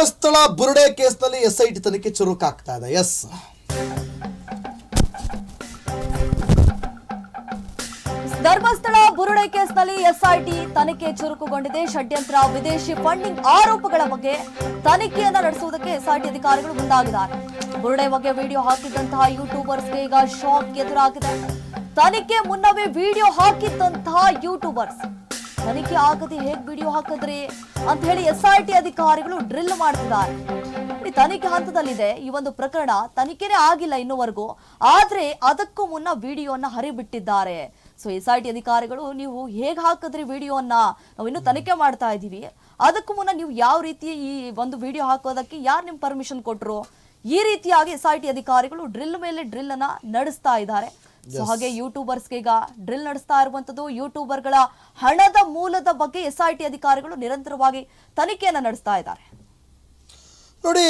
ಧರ್ಮಸ್ಥಳ ಬುರುಡೆ ಕೇಸ್ನಲ್ಲಿ S I T ತನಿಖೆ ಚುರುಕಾಗ್ತಾ ಇದೆ. ಎಸ್. ಧರ್ಮಸ್ಥಳ ಬುರುಡೆ ಕೇಸ್ನಲ್ಲಿ ಎಸ್ಐಟಿ ತನಿಖೆ ಚುರುಕುಗೊಂಡಿದೆ. ಷಡ್ಯಂತ್ರ ವಿದೇಶಿ ಫಂಡಿಂಗ್ ಆರೋಪಗಳ ಬಗ್ಗೆ ತನಿಖೆಯನ್ನ ನಡೆಸುವುದಕ್ಕೆ ಎಸ್ಐಟಿ ಅಧಿಕಾರಿಗಳು ಮುಂದಾಗಿದ್ದಾರೆ. ಬುರುಡೆ ಬಗ್ಗೆ ವಿಡಿಯೋ ಹಾಕಿದ್ದಂತಹ ಯೂಟ್ಯೂಬರ್ಸ್ಗೆ ಈಗ ಶಾಕ್ ಎದುರಾಗಿದೆ. ತನಿಖೆ ಮುನ್ನವೇ ವಿಡಿಯೋ ಹಾಕಿದ್ದಂತಹ ಯೂಟ್ಯೂಬರ್ಸ್ ತನಿಖೆ ಆಗದೆ ಹೇಗ್ ವಿಡಿಯೋ ಹಾಕಿದ್ರಿ ಅಂತ ಹೇಳಿ ಎಸ್ಐಟಿ ಅಧಿಕಾರಿಗಳು ಡ್ರಿಲ್ ಮಾಡ್ತಿದ್ದಾರೆ. ತನಿಖೆ ಹಂತದಲ್ಲಿದೆ. ಈ ಒಂದು ಪ್ರಕರಣ ತನಿಖೆನೇ ಆಗಿಲ್ಲ ಇನ್ನುವರೆಗೂ. ಆದ್ರೆ ಅದಕ್ಕೂ ಮುನ್ನ ವಿಡಿಯೋನ ಹರಿಬಿಟ್ಟಿದ್ದಾರೆ. ಸೊ ಎಸ್ ಐ ಟಿ ಅಧಿಕಾರಿಗಳು ನೀವು ಹೇಗ್ ಹಾಕಿದ್ರಿ ವಿಡಿಯೋನ? ನಾವು ಇನ್ನು ತನಿಖೆ ಮಾಡ್ತಾ ಇದೀವಿ ಅದಕ್ಕೂ ಮುನ್ನ ನೀವು ಯಾವ ರೀತಿ ಈ ಒಂದು ವಿಡಿಯೋ ಹಾಕೋದಕ್ಕೆ ಯಾರು ನಿಮ್ ಪರ್ಮಿಷನ್ ಕೊಟ್ರು? ಈ ರೀತಿಯಾಗಿ ಎಸ್ ಐ ಟಿ ಅಧಿಕಾರಿಗಳು ಡ್ರಿಲ್ ಮೇಲೆ ಡ್ರಿಲ್ ಅನ್ನ ನಡೆಸ್ತಾ ಇದ್ದಾರೆ. ಸೊ ಹಾಗೆ ಯೂಟ್ಯೂಬರ್ಸ್ಗೆ ಈಗ ಡ್ರಿಲ್ ನಡೆಸ್ತಾ ಇರುವಂತದ್ದು ಯೂಟ್ಯೂಬರ್ಗಳ ಹಣದ ಮೂಲದ ಬಗ್ಗೆ ಎಸ್ ಐ ಟಿ ಅಧಿಕಾರಿಗಳು ನಿರಂತರವಾಗಿ ತನಿಖೆಯನ್ನ ನಡೆಸ್ತಾ ಇದ್ದಾರೆ. ನೋಡಿ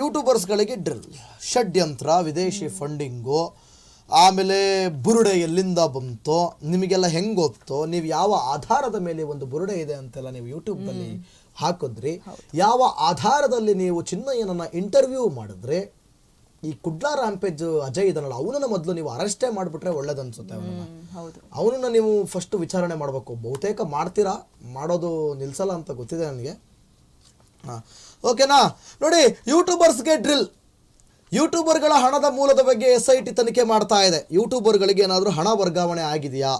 ಯೂಟ್ಯೂಬರ್ಸ್ಗಳಿಗೆ ಡ್ರಿಲ್ ಷಡ್ಯಂತ್ರ ವಿದೇಶಿ ಫಂಡಿಂಗು ಆಮೇಲೆ ಬುರುಡೆ ಎಲ್ಲಿಂದ ಬಂತು ನಿಮಗೆಲ್ಲ ಹೆಂಗ್ ಗೊತ್ತು ನೀವು ಯಾವ ಆಧಾರದ ಮೇಲೆ ಒಂದು ಬುರುಡೆ ಇದೆ ಅಂತೆಲ್ಲ ನೀವು ಯೂಟ್ಯೂಬ್ನಲ್ಲಿ ಹಾಕಿದ್ರಿ. ಯಾವ ಆಧಾರದಲ್ಲಿ ನೀವು ಚಿನ್ನಯ್ಯನನ್ನ ಇಂಟರ್ವ್ಯೂ ಮಾಡಿದ್ರೆ ಈ ಕುಡ್ಲಾ ರಾಂಪೇಜ್ ಅಜಯ್ ಇದನ್ನಲ್ಲ ಅವನನ್ನ ಮೊದಲು ನೀವು ಅರೆಸ್ಟೇ ಮಾಡಿಬಿಟ್ರೆ ಒಳ್ಳೇದನ್ಸುತ್ತೆ ಅವನನ್ನ. ಹೌದು. ಅವನನ್ನ ನೀವು ಫಸ್ಟ್ ವಿಚಾರಣೆ ಮಾಡಬೇಕು. ಬಹುತೇಕ ಮಾಡ್ತೀರಾ? ಮಾಡೋದು ನಿಲ್ಸಲ್ಲ ಅಂತ ಗೊತ್ತಿದೆ ನನಗೆ. ಹಾಂ. ಓಕೆನಾ ನೋಡಿ ಯೂಟ್ಯೂಬರ್ಸ್ಗೆ ಡ್ರಿಲ್ ಯೂಟ್ಯೂಬರ್ಗಳ ಹಣದ ಮೂಲದ ಬಗ್ಗೆ ಎಸ್ ಐ ಟಿ ತನಿಖೆ ಮಾಡ್ತಾ ಇದೆ. ಯೂಟ್ಯೂಬರ್ಗಳಿಗೆ ಏನಾದರೂ ಹಣ ವರ್ಗಾವಣೆ ಆಗಿದೆಯಾ?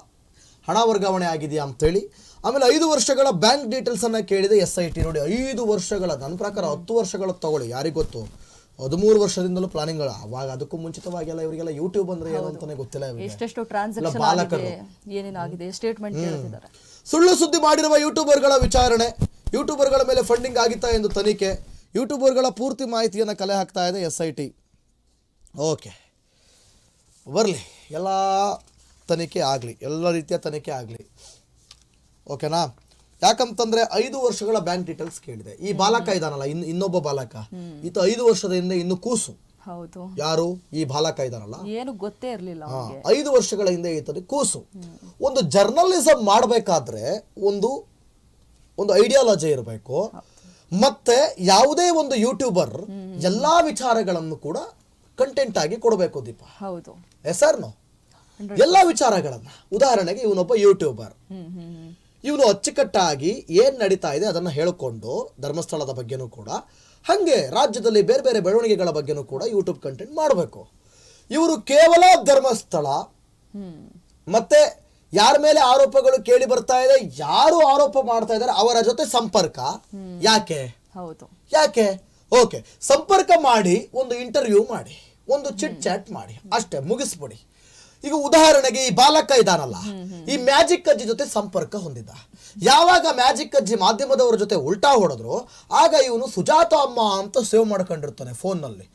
ಹಣ ವರ್ಗಾವಣೆ ಆಗಿದೆಯಾ ಅಂತೇಳಿ. ಆಮೇಲೆ ಐದು ವರ್ಷಗಳ ಬ್ಯಾಂಕ್ ಡೀಟೇಲ್ಸನ್ನು ಕೇಳಿದೆ ಎಸ್ ಐ ಟಿ ನೋಡಿ ಐದು ವರ್ಷಗಳ ನನ್ನ ಪ್ರಕಾರ ಹತ್ತು ವರ್ಷಗಳ ತಗೊಳ್ಳಿ ಯಾರಿಗೆ ಗೊತ್ತು? ಹದಿಮೂರು ವರ್ಷದಿಂದಲೂ ಪ್ಲಾನಿಂಗ್ಗಳು. ಅವಾಗ ಅದಕ್ಕೂ ಮುಂಚಿತವಾಗೆಲ್ಲ ಇವರಿಗೆಲ್ಲ ಯೂಟ್ಯೂಬ್ ಅಂದ್ರೆ ಏನು ಅಂತಾನೆ ಗೊತ್ತಿಲ್ಲ ಇವರಿಗೆ. ಎಷ್ಟೆಷ್ಟು ಟ್ರಾನ್ಸಾಕ್ಷನ್ ಬಾಲಕರು. ಆಗಿದೆ ಏನೇನಾಗಿದೆ ಸ್ಟೇಟ್ಮೆಂಟ್ ಕೇಳ್ತಿದ್ದಾರೆ ಸುಳ್ಳು ಸುದ್ದಿ ಮಾಡಿರುವ ಯೂಟ್ಯೂಬರ್ಗಳ ವಿಚಾರಣೆ. ಯೂಟ್ಯೂಬರ್ಗಳ ಮೇಲೆ ಫಂಡಿಂಗ್ ಆಗಿತ್ತಾ ಎಂದು ತನಿಖೆ. ಯೂಟ್ಯೂಬರ್ಗಳ ಪೂರ್ತಿ ಮಾಹಿತಿಯನ್ನು ಕಲೆ ಹಾಕ್ತಾ ಇದೆ ಎಸ್ ಐ ಟಿ. ಓಕೆ ಬರಲಿ. ಎಲ್ಲ ತನಿಖೆ ಆಗಲಿ. ಎಲ್ಲ ರೀತಿಯ ತನಿಖೆ ಆಗಲಿ. ಓಕೆನಾ ಯಾಕಂತಂದ್ರೆ ಐದು ವರ್ಷಗಳ ಬ್ಯಾಂಕ್ ಡೀಟೇಲ್ಸ್ ಕೇಳಿದೆ. ಈ ಬಾಲಕ ಇದಾನಲ್ಲ ಇನ್ ಇನ್ನೊಬ್ಬ ಬಾಲಕ. ಈತ ಐದು ವರ್ಷದ ಹಿಂದೆ ಇನ್ನು ಕೂಸು. ಹೌದು. ಯಾರು? ಈ ಬಾಲಕ ಇದಾನಲ್ಲ. ಏನು ಗೊತ್ತೇ ಇರಲಿಲ್ಲ ಹಾ, ಐದು ವರ್ಷಗಳ ಹಿಂದೆ ಈತನಿಗೆ ಕೂಸು. ಒಂದು ಜರ್ನಲಿಸಮ್ ಮಾಡಬೇಕಾದ್ರೆ ಒಂದು ಒಂದು ಐಡಿಯಾಲಜಿ ಇರಬೇಕು. ಮತ್ತೆ ಯಾವುದೇ ಒಂದು ಯೂಟ್ಯೂಬರ್ ಎಲ್ಲಾ ವಿಚಾರಗಳನ್ನು ಕೂಡ ಕಂಟೆಂಟ್ ಆಗಿ ಕೊಡಬೇಕು ದೀಪ. ಹೌದು. ಎಸ್ ಆರ್ ನೋ ಎಲ್ಲಾ ವಿಚಾರಗಳನ್ನ. ಉದಾಹರಣೆಗೆ ಇವನೊಬ್ಬ ಯೂಟ್ಯೂಬರ್ ಹ್ಮ್ ಹ್ಮ್ ಹ್ಮ್. ಇವನು ಅಚ್ಚುಕಟ್ಟಾಗಿ ಏನು ನಡೀತಾ ಇದೆ ಅದನ್ನು ಹೇಳಿಕೊಂಡು ಧರ್ಮಸ್ಥಳದ ಬಗ್ಗೆನೂ ಕೂಡ ಹಾಗೆ ರಾಜ್ಯದಲ್ಲಿ ಬೇರೆ ಬೇರೆ ಬೆಳವಣಿಗೆಗಳ ಬಗ್ಗೆನೂ ಕೂಡ ಯೂಟ್ಯೂಬ್ ಕಂಟೆಂಟ್ ಮಾಡಬೇಕು. ಇವರು ಕೇವಲ ಧರ್ಮಸ್ಥಳ. ಮತ್ತೆ ಯಾರ ಮೇಲೆ ಆರೋಪಗಳು ಕೇಳಿ ಬರ್ತಾ ಇದೆ ಯಾರು ಆರೋಪ ಮಾಡ್ತಾ ಇದ್ದಾರೆ ಅವರ ಜೊತೆ ಸಂಪರ್ಕ. ಯಾಕೆ? ಯಾಕೆ? ಓಕೆ ಸಂಪರ್ಕ ಮಾಡಿ ಒಂದು ಇಂಟರ್ವ್ಯೂ ಮಾಡಿ ಒಂದು ಚಿಟ್ ಚಾಟ್ ಮಾಡಿ ಅಷ್ಟೇ ಮುಗಿಸ್ಬಿಡಿ. ಈಗ ಉದಾಹರಣೆಗೆ ಈ ಬಾಲಕ ಇದಾನಲ್ಲ ಈ ಮ್ಯಾಜಿಕ್ ಅಜ್ಜಿ ಜೊತೆ ಸಂಪರ್ಕ ಹೊಂದಿದ್ದ. ಯಾವಾಗ ಮ್ಯಾಜಿಕ್ ಅಜ್ಜಿ ಮಾಧ್ಯಮದವರ ಜೊತೆ ಉಲ್ಟಾ ಹೊಡೆದ್ರು ಆಗ ಇವನು ಸುಜಾತ ಅಮ್ಮ ಅಂತ ಸೇವ್ ಮಾಡ್ಕೊಂಡಿರ್ತಾನೆ ಫೋನ್ನಲ್ಲಿ.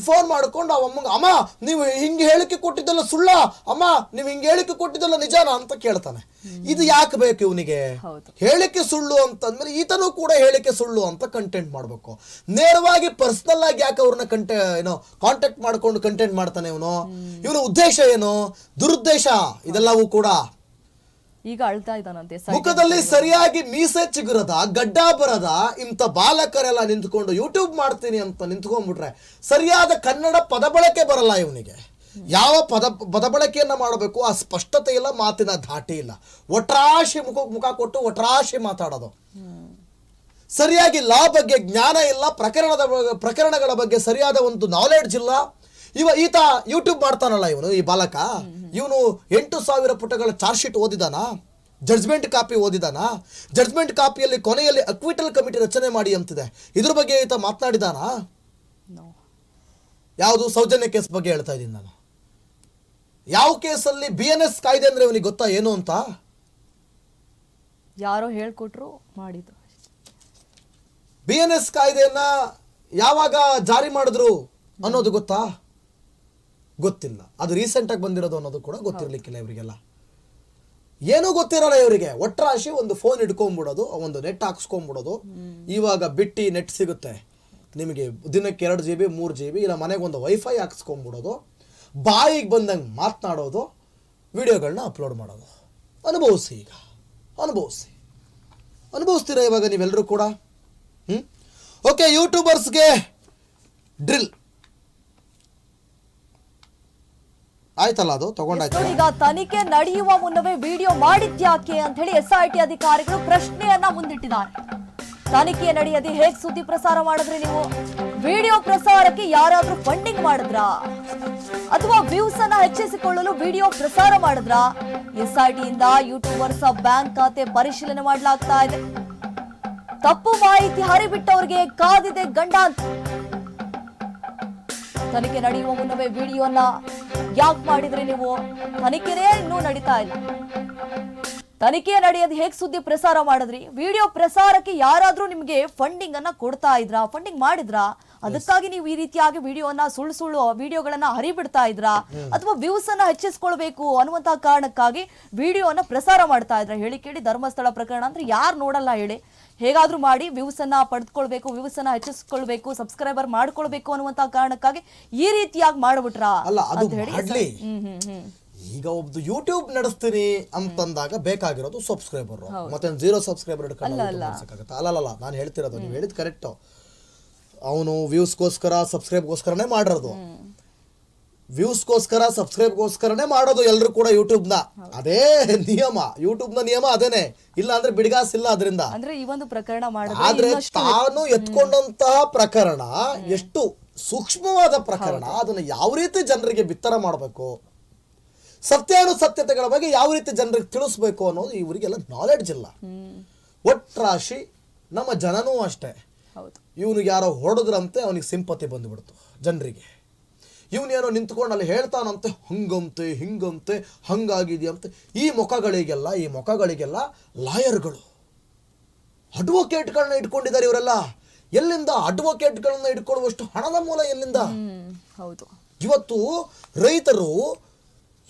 ಫೋನ್ ಮಾಡ್ಕೊಂಡು ಅವ ಅಮ್ಮಂಗೆ ಅಮ್ಮ ನೀವು ಹಿಂಗೆ ಹೇಳಿಕೆ ಕೊಟ್ಟಿದ್ದಲ್ಲ ಸುಳ್ಳ? ಅಮ್ಮ ನೀವು ಹಿಂಗೆ ಹೇಳಿಕೆ ಕೊಟ್ಟಿದ್ದಲ್ಲ ನಿಜಾನ? ಅಂತ ಕೇಳ್ತಾನೆ. ಇದು ಯಾಕೆ ಬೇಕು ಇವನಿಗೆ. ಹೇಳಿಕೆ ಸುಳ್ಳು ಅಂತಂದ್ಮೇಲೆ ಈತನೂ ಕೂಡ ಹೇಳಿಕೆ ಸುಳ್ಳು ಅಂತ ಕಂಟೆಂಟ್ ಮಾಡಬೇಕು. ನೇರವಾಗಿ ಪರ್ಸನಲ್ ಆಗಿ ಯಾಕೆ ಅವ್ರನ್ನ ಕಂಟೆ ಏನೋ ಕಾಂಟ್ಯಾಕ್ಟ್ ಮಾಡ್ಕೊಂಡು ಕಂಟೆಂಟ್ ಮಾಡ್ತಾನೆ ಇವನು? ಇವನ ಉದ್ದೇಶ ಏನು? ದುರುದ್ದೇಶ? ಇದೆಲ್ಲವೂ ಕೂಡ. ಈಗ ಅಳ್ತಾ ಇದ್ದಾನಂತೆ ಮುಖದಲ್ಲಿ ಸರಿಯಾಗಿ ಮೀಸೆ ಚಿಗುರದ ಗಡ್ಡ ಬರದ ಇಂಥ ಬಾಲಕರೆಲ್ಲ ನಿಂತ್ಕೊಂಡು ಯೂಟ್ಯೂಬ್ ಮಾಡ್ತೀನಿ ಅಂತ ನಿಂತ್ಕೊಂಡ್ಬಿಟ್ರೆ ಸರಿಯಾದ ಕನ್ನಡ ಪದ ಬಳಕೆ ಬರಲ್ಲ ಇವನಿಗೆ. ಯಾವ ಪದ ಪದ ಬಳಕೆಯನ್ನ ಮಾಡಬೇಕು? ಆ ಸ್ಪಷ್ಟತೆ ಇಲ್ಲ ಮಾತಿನ ಧಾಟಿ ಇಲ್ಲ. ಒಟ್ರಾಶಿ ಮುಖ ಮುಖ ಕೊಟ್ಟು ಒಟ್ರಾಶಿ ಮಾತಾಡೋದು. ಸರಿಯಾಗಿ ಲಾ ಬಗ್ಗೆ ಜ್ಞಾನ ಇಲ್ಲ ಪ್ರಕರಣದ ಪ್ರಕರಣಗಳ ಬಗ್ಗೆ ಸರಿಯಾದ ಒಂದು ನಾಲೆಡ್ಜ್ ಇಲ್ಲ. ಇವ ಈತ ಯೂಟ್ಯೂಬ್ ಮಾಡ್ತಾನಲ್ಲ ಇವನು ಈ ಬಾಲಕ. ಇವನು ಎಂಟು ಸಾವಿರ ಪುಟಗಳ ಚಾರ್ಜ್ ಶೀಟ್ ಓದಿದಾನ ಜಡ್ಜ್ಮೆಂಟ್ ಕಾಪಿ ಓದಿದಾನ ಜಡ್ಜ್ಮೆಂಟ್ ಕಾಪಿಯಲ್ಲಿ ಕೊನೆಯಲ್ಲಿ ಅಕ್ವಿಟಲ್ ಕಮಿಟಿ ರಚನೆ ಮಾಡಿ ಅಂತಿದೆ. ಇದ್ರ ಬಗ್ಗೆ ಈತ ಮಾತನಾಡಿದಾನ. ಯಾವುದು? ಸೌಜನ್ಯ ಕೇಸ್ ಬಗ್ಗೆ ಹೇಳ್ತಾ ಇದ್ದೀನಿ ನಾನು. ಯಾವ ಕೇಸಲ್ಲಿ ಬಿ ಎನ್ ಎಸ್ ಕಾಯ್ದೆ ಅಂದ್ರೆ ಇವನಿಗೆ ಗೊತ್ತಾ? ಏನು ಅಂತ? ಯಾರೋ ಹೇಳ್ಕೊಟ್ರು ಮಾಡಿದ್ದು ಬಿ ಎನ್ ಎಸ್ ಕಾಯ್ದೆಯನ್ನ ಯಾವಾಗ ಜಾರಿ ಮಾಡಿದ್ರು ಅನ್ನೋದು ಗೊತ್ತಾ? ಗೊತ್ತಿಲ್ಲ. ಅದು ರೀಸೆಂಟ್ ಆಗಿ ಬಂದಿರೋದು ಅನ್ನೋದು ಕೂಡ ಗೊತ್ತಿರಲಿಕ್ಕಿಲ್ಲ ಇವರಿಗೆಲ್ಲ. ಏನೂ ಗೊತ್ತಿರಲ್ಲ ಇವರಿಗೆ. ಒಟ್ಟರಾಶಿ ಒಂದು ಫೋನ್ ಇಟ್ಕೊಂಡ್ಬಿಡೋದು ಒಂದು ನೆಟ್ ಹಾಕ್ಸ್ಕೊಂಡ್ಬಿಡೋದು ಇವಾಗ ಬಿಟ್ಟಿ ನೆಟ್ ಸಿಗುತ್ತೆ. ನಿಮಗೆ ದಿನಕ್ಕೆ ಎರಡು ಜಿ ಬಿ ಮೂರು ಜಿ ಬಿ ಇಲ್ಲ ಮನೆಗೆ ಒಂದು ವೈಫೈ ಹಾಕ್ಸ್ಕೊಂಡ್ಬಿಡೋದು ಬಾಯಿಗೆ ಬಂದಂಗೆ ಮಾತನಾಡೋದು. ವಿಡಿಯೋಗಳನ್ನ ಅಪ್ಲೋಡ್ ಮಾಡೋದು. ಅನುಭವಿಸಿ ಈಗ. ಅನುಭವಿಸಿ. ಅನುಭವಿಸ್ತೀರಾ ಇವಾಗ ನೀವೆಲ್ಲರೂ ಕೂಡ? ಹ್ಞೂ ಓಕೆ ಯೂಟ್ಯೂಬರ್ಸ್ಗೆ ಡ್ರಿಲ್ ಆಯ್ತಲ್ಲ ಅದು? ತಗೊಂಡಾಯ್ತು. ಈಗ ತನಿಖೆ ನಡೆಯುವ ಮುನ್ನವೇ ವಿಡಿಯೋ ಮಾಡಿದ್ಯಾಕೆ ಅಂತ ಹೇಳಿ ಎಸ್ಐಟಿ ಅಧಿಕಾರಿಗಳು ಪ್ರಶ್ನೆಯನ್ನ ಮುಂದಿಟ್ಟಿದ್ದಾರೆ. ತನಿಖೆ ನಡೆಯದೆ ಹೇಗ್ ಸುದ್ದಿ ಪ್ರಸಾರ ಮಾಡಿದ್ರಿ ನೀವು? ವಿಡಿಯೋ ಪ್ರಸಾರಕ್ಕೆ ಯಾರಾದ್ರೂ ಫಂಡಿಂಗ್ ಮಾಡಿದ್ರಾ? ಅಥವಾ ವ್ಯೂಸ್ ಅನ್ನ ಹೆಚ್ಚಿಸಿಕೊಳ್ಳಲು ವಿಡಿಯೋ ಪ್ರಸಾರ ಮಾಡಿದ್ರಾ? ಇಂದ ಯೂಟ್ಯೂಬರ್ಸ್ ಬ್ಯಾಂಕ್ ಖಾತೆ ಪರಿಶೀಲನೆ ಮಾಡಲಾಗ್ತಾ ಇದೆ. ತಪ್ಪು ಮಾಹಿತಿ ಹರಿಬಿಟ್ಟವರಿಗೆ ಕಾದಿದೆ ಗಂಡಾಂತ ತನಿಖೆ ನಡೆಯುವ ಮುನ್ನವೇ ವಿಡಿಯೋನ ಯಾಕೆ ಮಾಡಿದ್ರಿ ನೀವು? ತನಿಖೆನೇ ಇನ್ನೂ ನಡೀತಾ ಇಲ್ಲ. ತನಿಖೆ ನಡೆಯೋದು ಹೇಗೆ ಸುದ್ದಿ ಪ್ರಸಾರ ಮಾಡಿದ್ರಿ? ವಿಡಿಯೋ ಪ್ರಸಾರಕ್ಕೆ ಯಾರಾದರೂ ನಿಮಗೆ ಫಂಡಿಂಗ್ ಅನ್ನ ಕೊಡ್ತಾ ಇದ್ರಾ? ಫಂಡಿಂಗ್ ಮಾಡಿದ್ರಾ? ಅದಕ್ಕಾಗಿ ನೀವು ಈ ರೀತಿಯಾಗಿ ವಿಡಿಯೋನ ಸುಳ್ಳು ಸುಳ್ಳು ವಿಡಿಯೋಗಳನ್ನ ಹರಿಬಿಡ್ತಾ ಇದ್ರಾ? ಅಥವಾ ವ್ಯೂಸ್ ಅನ್ನ ಹೆಚ್ಚಿಸ್ಕೊಳ್ಬೇಕು ಅನ್ನುವಂತಹ ಕಾರಣಕ್ಕಾಗಿ ವಿಡಿಯೋನ ಪ್ರಸಾರ ಮಾಡ್ತಾ ಇದ್ರ? ಹೇಳಿ ಕೇಳಿ ಧರ್ಮಸ್ಥಳ ಪ್ರಕರಣ ಅಂದ್ರೆ ಯಾರು ನೋಡಲ್ಲ ಹೇಳಿ. ಹೇಗಾದ್ರೂ ಮಾಡಿ ವ್ಯೂಸ್ ಅನ್ನ ಪಡೆದುಕೊಳ್ಬೇಕು ವ್ಯೂಸ್ ಅನ್ನ ಹೆಚ್ಚಿಸ್ಕೊಳ್ಬೇಕು ಸಬ್ಸ್ಕ್ರೈಬರ್ ಮಾಡ್ಕೊಳ್ಬೇಕು ಅನ್ನುವಂತ ಕಾರಣಕ್ಕಾಗಿ ಈ ರೀತಿಯಾಗಿ ಮಾಡ್ಬಿಟ್ರ ಅಲ್ಲ ಅದು ಹೇಳಿ ಮಾಡ್ಲಿ. ಈಗ ಒಬ್ದು ಯೂಟ್ಯೂಬ್ ನಡೆಸ್ತೀನಿ ಅಂತಂದಾಗ ಬೇಕಾಗಿರೋದು ಸಬ್ಸ್ಕ್ರೈಬರ್ ಮತ್ತೆ ಜೀರೋ ಸಬ್ಸ್ಕ್ರೈಬರ್ ಅಲ್ಲ ಅಲ್ಲಲ್ಲ. ನಾನು ಹೇಳ್ತಿರೋದು ನೀವು ಹೇಳಿದ್ ಕರೆಕ್ಟ್ ಅವನು ವ್ಯೂಸ್ಗೋಸ್ಕರ ಸಬ್ಸ್ಕ್ರೈಬ್ಗೋಸ್ಕರನೇ ಮಾಡಿರೋದು. ವ್ಯೂಸ್ಗೋಸ್ಕರ ಸಬ್ಸ್ಕ್ರೈಬ್ಗೋಸ್ಕರನೇ ಮಾಡೋದು ಎಲ್ಲರೂ ಕೂಡ ಯೂಟ್ಯೂಬ್ನ ಅದೇ ನಿಯಮ. ಯೂಟ್ಯೂಬ್ನ ನಿಯಮ ಅದೇನೆ. ಇಲ್ಲ ಅಂದ್ರೆ ಬಿಡಿಗಾಸ್ ಇಲ್ಲ ಅದರಿಂದ. ಅಂದ್ರೆ ಈ ಒಂದು ಪ್ರಕರಣ ಆದ್ರೆ ತಾನು ಎತ್ಕೊಂಡಂತಹ ಪ್ರಕರಣ ಎಷ್ಟು ಸೂಕ್ಷ್ಮವಾದ ಪ್ರಕರಣ ಅದನ್ನ ಯಾವ ರೀತಿ ಜನರಿಗೆ ಬಿತ್ತರ ಮಾಡಬೇಕು ಸತ್ಯಾನುಸತ್ಯತೆಗಳ ಬಗ್ಗೆ ಯಾವ ರೀತಿ ಜನರಿಗೆ ತಿಳಿಸ್ಬೇಕು ಅನ್ನೋದು ಇವರಿಗೆಲ್ಲ ನಾಲೆಡ್ಜ್ ಇಲ್ಲ. ಒಟ್ಟ್ರಾಶಿ ಒಟ್ರಾಶಿ ನಮ್ಮ ಜನನೂ ಅಷ್ಟೇ. ಇವನಿಗೆ ಯಾರೋ ಹೊಡೆದ್ರಂತೆ ಅವನಿಗೆ ಸಿಂಪತಿ ಬಂದ್ಬಿಡ್ತು ಜನರಿಗೆ. ಇವನೇನೋ ನಿಂತ್ಕೊಂಡು ಅಲ್ಲಿ ಹೇಳ್ತಾನಂತೆ ಹಂಗಂತೆ ಹಿಂಗಂತೆ ಹಂಗಾಗಿದೆಯಂತೆ. ಈ ಮುಖಗಳಿಗೆಲ್ಲ ಈ ಮುಖಗಳಿಗೆಲ್ಲ ಲಾಯರ್ಗಳು. ಅಡ್ವೊಕೇಟ್ಗಳನ್ನ ಇಟ್ಕೊಂಡಿದ್ದಾರೆ ಇವರೆಲ್ಲ. ಎಲ್ಲಿಂದ ಅಡ್ವೊಕೇಟ್ಗಳನ್ನ ಇಟ್ಕೊಳ್ಳುವಷ್ಟು ಹಣದ ಮೂಲ ಎಲ್ಲಿಂದ? ಹೌದು. ಇವತ್ತು ರೈತರು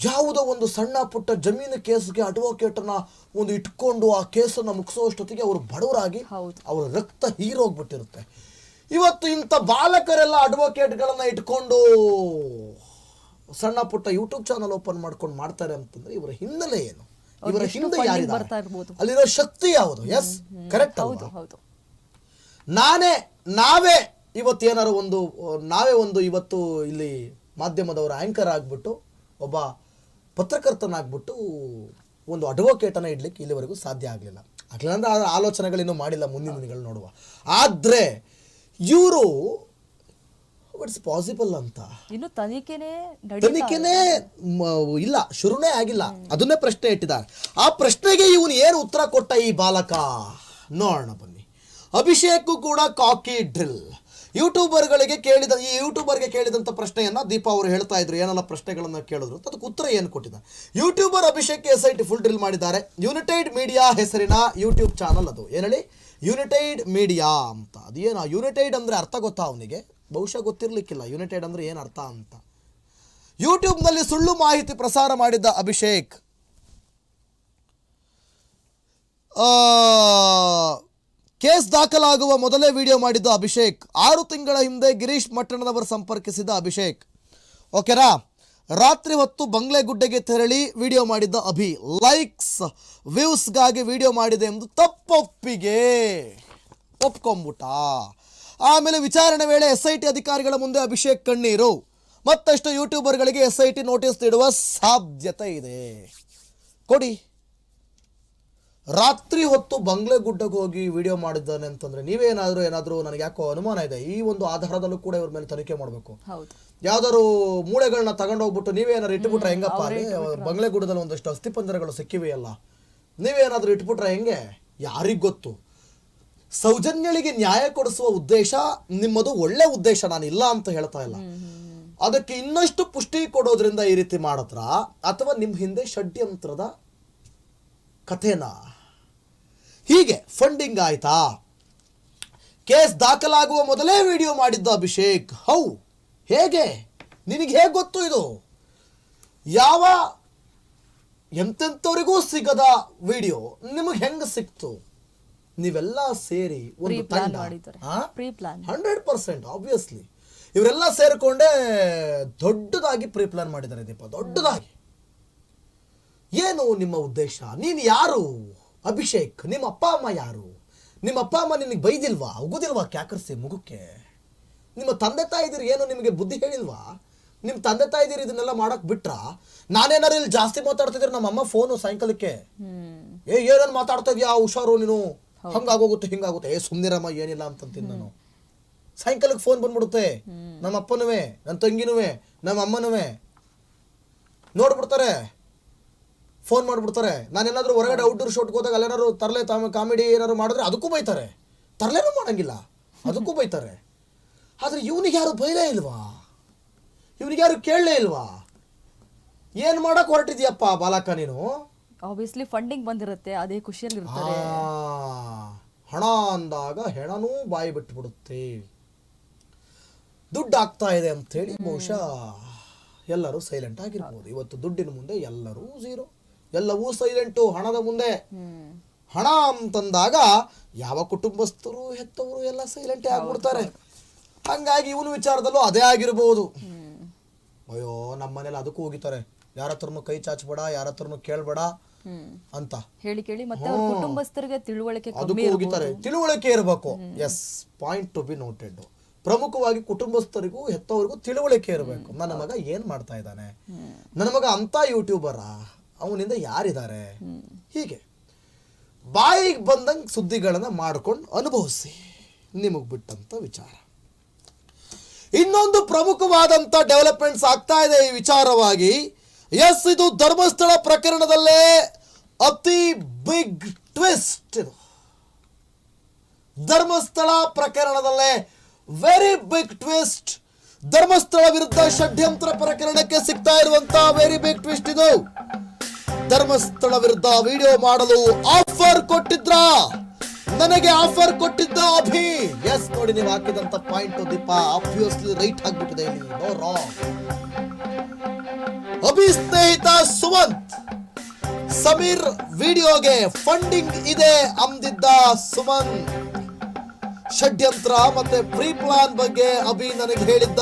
ಯಾವುದೋ ಒಂದು ಸಣ್ಣ ಪುಟ್ಟ ಜಮೀನು ಕೇಸ್ಗೆ ಅಡ್ವೊಕೇಟನ್ನ ಒಂದು ಇಟ್ಕೊಂಡು ಆ ಕೇಸನ್ನು ಮುಗಿಸೋಷ್ಟೊತ್ತಿಗೆ ಅವರು ಬಡವರಾಗಿ. ಅವರ ರಕ್ತ ಹೀರೋಗ್ಬಿಟ್ಟಿರುತ್ತೆ. ಇವತ್ತು ಇಂಥ ಬಾಲಕರೆಲ್ಲ ಅಡ್ವೊಕೇಟ್ಗಳನ್ನ ಇಟ್ಕೊಂಡು ಸಣ್ಣ ಪುಟ್ಟ ಯೂಟ್ಯೂಬ್ ಚಾನಲ್ ಓಪನ್ ಮಾಡ್ಕೊಂಡು ಮಾಡ್ತಾರೆ ಅಂತಂದ್ರೆ ಇವರ ಹಿನ್ನೆಲೆ ಏನು? ಇವರ ಹಿಂದೆ ಅಲ್ಲಿರೋ ಶಕ್ತಿ ಯಾವುದು? ಎಸ್ ಕರೆಕ್ಟ್ ಹೌದು ನಾನೇ ನಾವೇ ಇವತ್ತು ಏನಾರು ಒಂದು ನಾವೇ ಒಂದು ಇವತ್ತು ಇಲ್ಲಿ ಮಾಧ್ಯಮದವರ ಆಂಕರ್ ಆಗಿಬಿಟ್ಟು ಒಬ್ಬ ಪತ್ರಕರ್ತನಾಗ್ಬಿಟ್ಟು ಒಂದು ಅಡ್ವೊಕೇಟನ್ನು ಇಡ್ಲಿಕ್ಕೆ ಇಲ್ಲಿವರೆಗೂ ಸಾಧ್ಯ ಆಗಲಿಲ್ಲ. ಆಗಲಿಲ್ಲ ಅಂದ್ರೆ ಆ ಆಲೋಚನೆಗಳಿನ್ನೂ ಮಾಡಿಲ್ಲ ಮುಂದಿನ ದಿನಗಳು ನೋಡುವ. ಆದರೆ ಇವರು ಇಟ್ಸ್ ಪಾಸಿಬಲ್ ಅಂತ? ಇನ್ನು ತನಿಖೆನೇ ತನಿಖೆನೆ ಇಲ್ಲ. ಶುರುನೇ ಆಗಿಲ್ಲ. ಅದನ್ನೇ ಪ್ರಶ್ನೆ ಇಟ್ಟಿದ್ದಾರೆ. ಆ ಪ್ರಶ್ನೆಗೆ ಇವನು ಏನು ಉತ್ತರ ಕೊಟ್ಟ ಈ ಬಾಲಕ? ನೋಡೋಣ ಬನ್ನಿ. ಅಭಿಷೇಕ್ ಕೂಡ ಕಾಕಿ ಡ್ರಿಲ್. ಯೂಟ್ಯೂಬರ್ಗಳಿಗೆ ಕೇಳಿದ, ಈ ಯೂಟ್ಯೂಬರ್ಗೆ ಕೇಳಿದಂಥ ಪ್ರಶ್ನೆಯನ್ನು ದೀಪಾ ಅವರು ಹೇಳ್ತಾ ಇದ್ರು ಏನೆಲ್ಲ ಪ್ರಶ್ನೆಗಳನ್ನು ಕೇಳಿದ್ರು. ಅದಕ್ಕೆ ಉತ್ತರ ಏನು ಕೊಟ್ಟಿದ್ದ? YouTuber Abhishek S I T full drill ಮಾಡಿದ್ದಾರೆ. ಯುನೈಟೆಡ್ ಮೀಡಿಯಾ ಹೆಸರಿನ ಯೂಟ್ಯೂಬ್ ಚಾನಲ್ ಅದು. ಏನೇಳಿ ಯುನೈಟೆಡ್ ಮೀಡಿಯಾ ಅಂತ. ಅದೇನು ಯುನೈಟೆಡ್ ಅಂದರೆ ಅರ್ಥ ಗೊತ್ತಾ ಅವನಿಗೆ? ಬಹುಶಃ ಗೊತ್ತಿರಲಿಕ್ಕಿಲ್ಲ. ಯುನೈಟೆಡ್ ಅಂದರೆ ಏನು ಅರ್ಥ ಅಂತ. ಯೂಟ್ಯೂಬ್ನಲ್ಲಿ ಸುಳ್ಳು ಮಾಹಿತಿ ಪ್ರಸಾರ ಮಾಡಿದ್ದ ಅಭಿಷೇಕ್. ಕೇಸ್ ದಾಖಲಾಗುವ ಮೊದಲೇ ವಿಡಿಯೋ ಮಾಡಿದ್ದ ಅಭಿಷೇಕ್. ಆರು ತಿಂಗಳ ಹಿಂದೆ ಗಿರೀಶ್ ಮಟ್ಟಣದವರು ಸಂಪರ್ಕಿಸಿದ ಅಭಿಷೇಕ್. ಓಕೆನಾ? ರಾತ್ರಿ ಹೊತ್ತು ಬಂಗ್ಲೆ ಗುಡ್ಡೆಗೆ ತೆರಳಿ ವಿಡಿಯೋ ಮಾಡಿದ್ದ ಅಭಿ. ಲೈಕ್ಸ್, ವ್ಯೂಸ್ಗಾಗಿ ವಿಡಿಯೋ ಮಾಡಿದೆ ಎಂದು ತಪ್ಪೊಪ್ಪಿಗೆ ಒಪ್ಕೊಂಬಿಟ್ಟ ಆಮೇಲೆ ವಿಚಾರಣೆ ವೇಳೆ ಎಸ್ ಐ ಟಿ ಅಧಿಕಾರಿಗಳ ಮುಂದೆ ಅಭಿಷೇಕ್ ಕಣ್ಣೀರು. ಮತ್ತಷ್ಟು ಯೂಟ್ಯೂಬರ್ಗಳಿಗೆ ಎಸ್ ಐ ಟಿ ನೋಟಿಸ್ ನೀಡುವ ಸಾಧ್ಯತೆ ಇದೆ. ಕೊಡಿ. ರಾತ್ರಿ ಹೊತ್ತು ಬಂಗ್ಲೆ ಗುಡ್ಡಕ್ಕೆ ಹೋಗಿ ವಿಡಿಯೋ ಮಾಡಿದ್ದಾನೆ ಅಂತಂದ್ರೆ ನೀವೇನಾದರೂ ಏನಾದರೂ ನನಗೆ ಯಾಕೋ ಅನುಮಾನ ಇದೆ? ಈ ಒಂದು ಆಧಾರದಲ್ಲೂ ಕೂಡ ಇವ್ರ ಮೇಲೆ ತನಿಖೆ ಮಾಡಬೇಕು. ಯಾವ್ದಾದ್ರು ಮೂಳೆಗಳನ್ನ ತಗೊಂಡೋಗ್ಬಿಟ್ಟು ನೀವೇನಾದ್ರು ಇಟ್ಬಿಟ್ರೆ ಹೆಂಗಪ್ಪ? ಬಂಗ್ಲೆ ಗುಡ್ಡದಲ್ಲಿ ಒಂದಷ್ಟು ಅಸ್ಥಿಪಂಜರಗಳು ಸಿಕ್ಕಿವೆಯಲ್ಲ. ನೀವೇನಾದ್ರೂ ಇಟ್ಬಿಟ್ರೆ ಹೆಂಗೆ? ಯಾರಿಗ್ ಗೊತ್ತು? ಸೌಜನ್ಯಳಿಗೆ ನ್ಯಾಯ ಕೊಡಿಸುವ ಉದ್ದೇಶ ನಿಮ್ಮದು ಒಳ್ಳೆ ಉದ್ದೇಶ ನಾನು ಇಲ್ಲ ಅಂತ ಹೇಳ್ತಾ ಇಲ್ಲ. ಅದಕ್ಕೆ ಇನ್ನಷ್ಟು ಪುಷ್ಟಿ ಕೊಡೋದ್ರಿಂದ ಈ ರೀತಿ ಮಾಡತ್ರ ಅಥವಾ ನಿಮ್ಮ ಹಿಂದೆ ಷಡ್ಯಂತ್ರದ ಕಥೆನಾ. ಹೀಗೆ ಫಂಡಿಂಗ್ ಆಯ್ತಾ? ಕೇಸ್ ದಾಖಲಾಗುವ ಮೊದಲೇ ವಿಡಿಯೋ ಮಾಡಿದ್ದ ಅಭಿಷೇಕ್. ಹೌ? ಹೇಗೆ? ನಿನಗೆ ಹೇಗೆ ಗೊತ್ತು ಇದು? ಯಾವ ಎಂತೆಂಥವರಿಗೂ ಸಿಗದ ವಿಡಿಯೋ ನಿಮಗೆ ಹೆಂಗೆ ಸಿಕ್ತು? ನೀವೆಲ್ಲ ಸೇರಿ ಒಂದು ತಂಡ. ಹಂಡ್ರೆಡ್ ಪರ್ಸೆಂಟ್ ಆಬ್ವಿಯಸ್ಲಿ ಇವರೆಲ್ಲ ಸೇರಿಕೊಂಡೇ ದೊಡ್ಡದಾಗಿ ಪ್ರೀ ಪ್ಲಾನ್ ಮಾಡಿದ್ದಾರೆ ದೀಪ. ದೊಡ್ಡದಾಗಿ. ಏನು ನಿಮ್ಮ ಉದ್ದೇಶ? ನೀನು ಯಾರು? ಅಭಿಷೇಕ್ ನಿಮ್ಮ ಅಪ್ಪ ಅಮ್ಮ ಯಾರು? ನಿಮ್ಮ ಅಪ್ಪ ಅಮ್ಮ ನಿನಗೆ ಬೈದಿಲ್ವಾ? ಉಗುದಿಲ್ವಾ ಕ್ಯಾಕರ್ಸಿ ಮುಗುಕ್ಕೆ ನಿಮ್ಮ ತಂದೆ ತಾಯಿದಿರು ಏನು ನಿಮಗೆ ಬುದ್ಧಿ ಹೇಳಿಲ್ವಾ? ನಿಮ್ಮ ತಂದೆ ತಾಯಿದಿರು ಇದನ್ನೆಲ್ಲ ಮಾಡಕ್ ಬಿಟ್ರ? ನಾನೇನಾರು ಇಲ್ಲಿ ಜಾಸ್ತಿ ಮಾತಾಡ್ತಿದ್ರೆ ನಮ್ಮ ಅಮ್ಮ ಫೋನು ಸಾಯಂಕಾಲಕ್ಕೆ ಏ ಏನೇನು ಮಾತಾಡ್ತಾ ಇದೀಯಾ? ಹುಷಾರು ನೀನು? ಹಂಗಾಗೋಗುತ್ತೆ ಹಿಂಗಾಗುತ್ತೆ ಏ ಸುಮ್ನಿರಮ್ಮ ಏನಿಲ್ಲ ಅಂತಂತೀನಿ ನಾನು. ಸಾಯಂಕಾಲಕ್ಕೆ ಫೋನ್ ಬಂದ್ಬಿಡುತ್ತೆ. ನಮ್ಮ ಅಪ್ಪನೂ ನನ್ನ ತಂಗಿನೂ ನಮ್ಮ ಅಮ್ಮನೂ ನೋಡ್ಬಿಡ್ತಾರೆ. ಫೋನ್ ಮಾಡ್ಬಿಡ್ತಾರೆ. ನಾನೇನಾದರೂ ಹೊರಗಡೆ ಔಟ್ಡೋರ್ ಶೋಟ್ಗೆ ಹೋದಾಗ ಅಲ್ಲೇನಾದ್ರು ತರಲೆ ತಾಮ ಕಾಮಿಡಿ ಏನಾದ್ರು ಮಾಡಿದ್ರೆ ಅದಕ್ಕೂ ಬೈತಾರೆ. ತರಲೇನೂ ಮಾಡೋಂಗಿಲ್ಲ. ಅದಕ್ಕೂ ಬೈತಾರೆ. ಆದರೆ ಇವನಿಗೆ ಯಾರು ಬೈಲೇ ಇಲ್ವಾ? ಇವನಿಗೆ ಯಾರು ಕೇಳಲೇ ಇಲ್ವಾ? ಏನು ಮಾಡೋಕೆ ಹೊರಟಿದ್ಯಪ್ಪ ಬಾಲಕ ನೀನು? ಆಬ್ವಿಯಸ್ಲಿ ಫಂಡಿಂಗ್ ಬಂದಿರುತ್ತೆ ಅದೇ ಖುಷಿಯಲ್ಲಿ ಇರ್ತಾರೆ ಹಣ ಅಂದಾಗ ಹೆಣನೂ ಬಾಯಿ ಬಿಟ್ಬಿಡುತ್ತೆ. ದುಡ್ಡು ಆಗ್ತಾ ಇದೆ ಅಂತೇಳಿ ಬಹುಶಃ ಎಲ್ಲರೂ ಸೈಲೆಂಟ್ ಆಗಿರ್ಬೋದು. ಇವತ್ತು ದುಡ್ಡಿನ ಮುಂದೆ ಎಲ್ಲರೂ ಝೀರೋ ಎಲ್ಲವೂ ಸೈಲೆಂಟು ಹಣದ ಮುಂದೆ. ಹಣ ಅಂತಂದಾಗ ಯಾವ ಕುಟುಂಬಸ್ಥರು ಹೆತ್ತವರು ಎಲ್ಲ ಸೈಲೆಂಟೇ ಆಗ್ಬಿಡ್ತಾರೆ. ಹಂಗಾಗಿ ಇವನು ವಿಚಾರದಲ್ಲೂ ಅದೇ ಆಗಿರ್ಬೋದು. ಅಯ್ಯೋ ನಮ್ಮ ಮನೇಲಿ ಅದಕ್ಕೂ ಹೋಗಿತಾರೆ ಯಾರ ಹತ್ರನು ಕೈ ಚಾಚಬೇಡ ಯಾರ ಹತ್ರನೂ ಕೇಳಬೇಡ ಅಂತ. ಹೇಳಿ ಕೇಳಿ ಮತ್ತೆ ಅವ್ರ ಕುಟುಂಬಸ್ಥರಿಗೆ ತಿಳುವಳಿಕೆ ಅದಕ್ಕೂ ಹೋಗಿತಾರೆ ತಿಳುವಳಿಕೆ ಇರಬೇಕು. As point to be noted ಪ್ರಮುಖವಾಗಿ ಕುಟುಂಬಸ್ಥರಿಗೂ ಹೆತ್ತವರಿಗೂ ತಿಳುವಳಿಕೆ ಇರಬೇಕು. ನನ್ನ ಮಗ ಏನ್ ಮಾಡ್ತಾ ಇದ್ದಾನೆ? ನನ್ನ ಮಗ ಅಂತ ಯೂಟ್ಯೂಬರ ಅವನಿಂದ ಯಾರಿದ್ದಾರೆ? ಹೀಗೆ. ಬಾಯಿಗೆ ಬಂದಂಗೆ ಸುದ್ದಿಗಳನ್ನು ಮಾಡ್ಕೊಂಡು ಅನುಭವಿಸಿ. ನಿಮಗೆ ಬಿಟ್ಟಂಥ ವಿಚಾರ. ಇನ್ನೊಂದು ಪ್ರಮುಖವಾದಂಥ ಡೆವಲಪ್ಮೆಂಟ್ಸ್ ಆಗ್ತಾ ಇದೆ ಈ ವಿಚಾರವಾಗಿ. ಎಸ್ ಇದು ಧರ್ಮಸ್ಥಳ ಪ್ರಕರಣದಲ್ಲೇ ಅತಿ ಬಿಗ್ ಟ್ವಿಸ್ಟ್ ಇದು. ಧರ್ಮಸ್ಥಳ ಪ್ರಕರಣದಲ್ಲೇ ವೆರಿ ಬಿಗ್ ಟ್ವಿಸ್ಟ್ ಧರ್ಮಸ್ಥಳ ವಿರುದ್ಧ ಷಡ್ಯಂತ್ರ ಪ್ರಕರಣಕ್ಕೆ ಸಿಗ್ತಾ ಇರುವಂತಹ ವೆರಿ ಬಿಗ್ ಟ್ವಿಸ್ಟ್ ಇದು. ಧರ್ಮಸ್ಥಳ ವಿರುದ್ಧ ವಿಡಿಯೋ ಮಾಡಲು ಆಫರ್ ಕೊಟ್ಟಿದ್ರ? ನನಗೆ ಆಫರ್ ಕೊಟ್ಟಿದ್ದ ಅಭಿ. ಎಸ್ ನೋಡಿ, ನೀವು ಹಾಕಿದಂತ ಪಾಯಿಂಟ್ ದೀಪ. ಆಬ್ವಿಯಸ್ಲಿ ರೈಟ್ ಆಗ್ಬಿಟ್ಟಿದೆ ಇಲ್ಲಿ. ನೋ ರಾಂಗ್ ಅಭಿ ಸ್ನೇಹಿತ ಸುಮಂತ್. ಸಮೀರ್ ವಿಡಿಯೋಗೆ ಫಂಡಿಂಗ್ ಇದೆ ಅಂದಿದ್ದ ಸುಮಂತ್. ಷಡ್ಯಂತ್ರ ಮತ್ತೆ ಪ್ರೀ ಪ್ಲಾನ್ ಬಗ್ಗೆ ಅಭಿ ನನಗೆ ಹೇಳಿದ್ದ.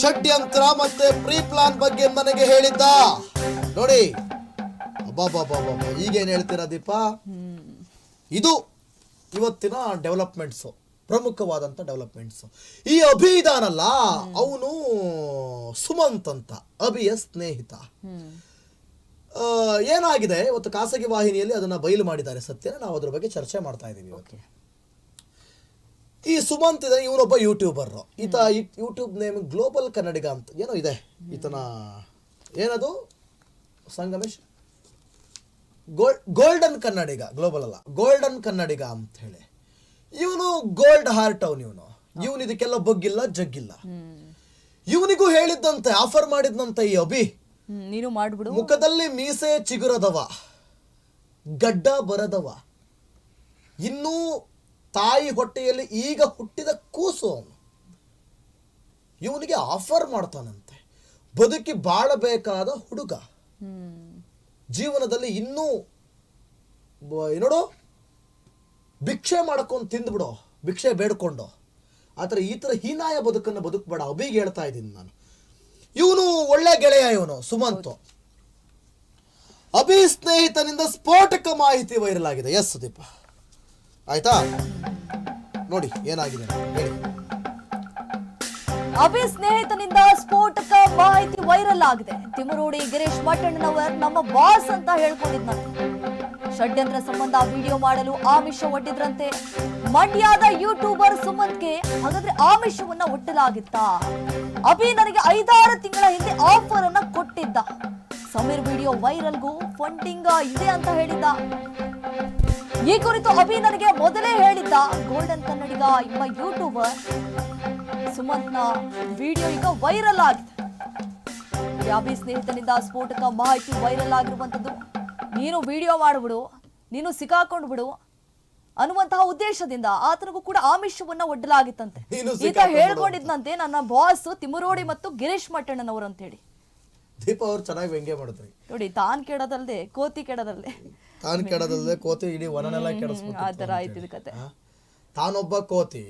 ಷಡ್ಯಂತ್ರ ಮತ್ತೆ ಪ್ರೀ ಪ್ಲಾನ್ ಬಗ್ಗೆ ನನಗೆ ಹೇಳಿದ್ದ. ನೋಡಿ. ಈಗೇನು ಹೇಳ್ತೀರಾ ದೀಪ? ಇದು ಇವತ್ತಿನ ಡೆವಲಪ್ಮೆಂಟ್ಸ್. ಪ್ರಮುಖವಾದಂತ ಡೆವಲಪ್ಮೆಂಟ್ಸ್. ಈ ಅಭಿ ಇದಾನಲ್ಲ ಅವನು ಸುಮಂತ್ ಅಂತ, ಅಭಿಯ ಸ್ನೇಹಿತ. ಏನಾಗಿದೆ? ಇವತ್ತು ಖಾಸಗಿ ವಾಹಿನಿಯಲ್ಲಿ ಅದನ್ನ ಬಯಲು ಮಾಡಿದ್ದಾರೆ ಸತ್ಯನ. ನಾವು ಅದ್ರ ಬಗ್ಗೆ ಚರ್ಚೆ ಮಾಡ್ತಾ ಇದ್ದೀವಿ ಇವತ್ತು. ಈ ಸುಮಂತ್ ಇದೆ ಇವನೊಬ್ಬ ಯೂಟ್ಯೂಬರ್ ಈತ ಯೂಟ್ಯೂಬ್ ನೇಮ್ ಗ್ಲೋಬಲ್ ಕನ್ನಡಿಗ ಅಂತ. ಏನೋ ಇದೆ ಈತನ ಏನದು? Sangamesh? Gold golden Kannadiga global ಅಲ್ಲ. ಗೋಲ್ಡನ್ ಕನ್ನಡಿಗ ಅಂತ ಹೇಳಿ. ಇವನು ಗೋಲ್ಡ್ ಹಾರ್ಟ್ ಅವನು ಇವನು ಇವನು ಇದಕ್ಕೆಲ್ಲ ಬಗ್ಗಿಲ್ಲ ಜಗ್ಗಿಲ್ಲ. ಇವನಿಗೂ ಹೇಳಿದ್ದಂತೆ ಆಫರ್ ಮಾಡಿದ್ನಂತೆ ಈ ಅಭಿ. ನೀನು ಮಾಡ್ಬಿಡು. ಮುಖದಲ್ಲಿ ಮೀಸೆ ಚಿಗುರದವ. ಗಡ್ಡ ಬರದವ. ಇನ್ನೂ ತಾಯಿ ಹೊಟ್ಟೆಯಲ್ಲಿ ಈಗ ಹುಟ್ಟಿದ ಕೂಸು ಅವನು. ಇವನಿಗೆ ಆಫರ್ ಮಾಡ್ತಾನಂತೆ. ಬದುಕಿ ಬಾಳಬೇಕಾದ ಹುಡುಗ. ಜೀವನದಲ್ಲಿ ಇನ್ನೂ ನೋಡು ಭಿಕ್ಷೆ ಮಾಡ್ಕೊಂಡು ತಿಂದ್ಬಿಡು, ಭಿಕ್ಷೆ ಬೇಡ್ಕೊಂಡು. ಆದ್ರೆ ಈ ಥರ ಹೀನಾಯ ಬದುಕನ್ನು ಬದುಕಬೇಡ ಅಭಿಗೆ ಹೇಳ್ತಾ ಇದ್ದೀನಿ ನಾನು. ಇವನು ಒಳ್ಳೆ ಗೆಳೆಯ ಇವನು, ಸುಮಂತು. ಅಭಿ ಸ್ನೇಹಿತನಿಂದ ಸ್ಫೋಟಕ ಮಾಹಿತಿ ವೈರಲ್ ಆಗಿದೆ. ಎಸ್ ಸುದೀಪ. ಆಯ್ತಾ? ನೋಡಿ, ಏನಾಗಿದೆ ಹೇಳಿ. ಅಭಿ ಸ್ನೇಹಿತನಿಂದ ಸ್ಫೋಟಕ ಮಾಹಿತಿ ವೈರಲ್ ಆಗಿದೆ. ತಿಮರೋಡಿ ಗಿರೀಶ್ ಮಟ್ಟಣ್ಣನವರ್ ನಮ್ಮ ಬಾಸ್ ಅಂತ ಹೇಳ್ಕೊಂಡಿದ್ನ ಷಡ್ಯಂತ್ರ ಸಂಬಂಧ ವಿಡಿಯೋ ಮಾಡಲು ಆಮಿಷ ಒಡ್ಡಿದ್ರಂತೆ. ಮಂಡ್ಯದ ಯೂಟ್ಯೂಬರ್ ಸುಮಂತ್ಗೆ ಹಾಗಾದ್ರೆ ಆಮಿಷವನ್ನ ಒಟ್ಟಲಾಗಿತ್ತಾ ಅಭಿ ನನಗೆ ಐದಾರು ತಿಂಗಳ ಹಿಂದೆ ಆಫರ್ ಅನ್ನ ಕೊಟ್ಟಿದ್ದ. ಸಮೀರ್ ವಿಡಿಯೋ ವೈರಲ್ಗೂ ಫಂಡಿಂಗ್ ಇದೆ ಅಂತ ಹೇಳಿದ್ದ. ಈ ಕುರಿತು ಅಭಿ ನನಗೆ ಮೊದಲೇ ಹೇಳಿದ್ದ ಗೋಲ್ಡನ್ ಕನ್ನಡಿಗ ಎಂಬ ಯೂಟ್ಯೂಬರ್ ಸುಮಂತ್ನ ವಿಡಿಯೋ ಈಗ ವೈರಲ್ ಆಗಿದೆ. ಯಾಬಿ ಸ್ನೇಹಿತನಿಂದ ಸ್ಫೋಟಕ ಮಾಹಿತಿ ವೈರಲ್ ಆಗಿರುವಂತದ್ದು ನೀನು ವಿಡಿಯೋ ಮಾಡಿಬಿಡು ನೀನು ಸಿಕ್ಕಾಕೊಂಡು ಬಿಡು ಅನ್ನುವಂತಹ ಉದ್ದೇಶದಿಂದ ಆತನಿಗೂ ಕೂಡ ಆಮಿಷವನ್ನ ಒಡ್ಡಲಾಗಿತ್ತಂತೆ. ಈತ ಹೇಳ್ಕೊಂಡಿದ್ನಂತೆ ನನ್ನ ಬಾಸ್ ತಿಮುರೋಡಿ ಮತ್ತು ಗಿರೀಶ್ ಮಟ್ಟಣ್ಣನವರು ಅಂತ ಹೇಳಿ ದೀಪ ಅವ್ರು ಚೆನ್ನಾಗಿ ವ್ಯಂಗ್ಯ ಮಾಡಿದ್ರಿ. ನೋಡಿ ತಾನ್ ಕೆಡದಲ್ಲದೆ ಕೋತಿ ಕೆಡದಲ್ದೆ ತಾನು ಕೆಡದಲ್ಲದೆ ಕೋತಿ ಇಡೀ ವನನೆಲ್ಲ ಆ ಕೆಡಿಸ್ಬಿಟ್ಟು ಕತೆ. ತಾನೊಬ್ಬ ಕೋತಿ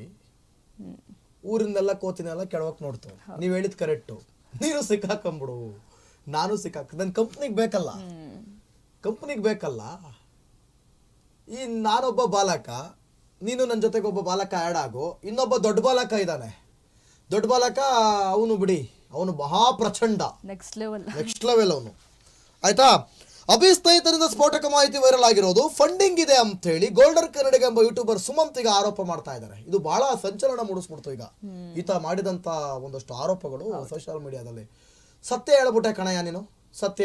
ಊರಿಂದೆಲ್ಲ ಕೋತಿನೆಲ್ಲ ಕೆಡವಕ್ ನೋಡ್ತು. ನೀವ್ ಹೇಳಿದ್ ಕರೆಕ್ಟು. ನೀನು ಸಿಕ್ಕಾಕೊಂಬಿಡು. ನಾನು ಸಿಕ್ಕಾಕ ನನ್ ಕಂಪ್ನಿಗೆ ಬೇಕಲ್ಲ. ಕಂಪ್ನಿಗೆ ಬೇಕಲ್ಲ. ಈ ನಾನೊಬ್ಬ ಬಾಲಕ ನೀನು ನನ್ನ ಜೊತೆಗೆ ಒಬ್ಬ ಬಾಲಕ ಆ್ಯಡ್ ಆಗು. ಇನ್ನೊಬ್ಬ ದೊಡ್ಡ ಬಾಲಕ ಇದ್ದಾನೆ. ದೊಡ್ಡ ಬಾಲಕ ಅವನು ಬಿಡಿ. ಅವನು ಮಹಾ ಪ್ರಚಂಡ ನೆಕ್ಸ್ಟ್ ಲೆವೆಲ್ ನೆಕ್ಸ್ಟ್ ಲೆವೆಲ್ ಅವನು. ಆಯ್ತಾ? ಅಭಿ ಸ್ನೇಹಿತರಿಂದ ಸ್ಫೋಟಕ ಮಾಹಿತಿ ವೈರಲ್ ಆಗಿರೋದು ಫಂಡಿಂಗ್ ಇದೆ ಅಂತ ಹೇಳಿ ಗೋಲ್ಡರ್ ಕನ್ನಡಿಗ ಎಂಬ ಯೂಟ್ಯೂಬರ್ ಸುಮಂತ್ ಈಗ ಆರೋಪ ಮಾಡ್ತಾ ಇದ್ದಾರೆ. ಇದು ಬಹಳ ಸಂಚಲನ ಮೂಡಿಸ್ಬಿಡ್ತು ಈಗ. ಈತ ಮಾಡಿದಂತ ಒಂದಷ್ಟು ಆರೋಪಗಳು ಸೋಷಿಯಲ್ ಮೀಡಿಯಾದಲ್ಲಿ ಸತ್ಯ ಹೇಳ್ಬಿಟ್ಟೆ ಕಣಯ್ಯ ನೀನು? ಸತ್ಯ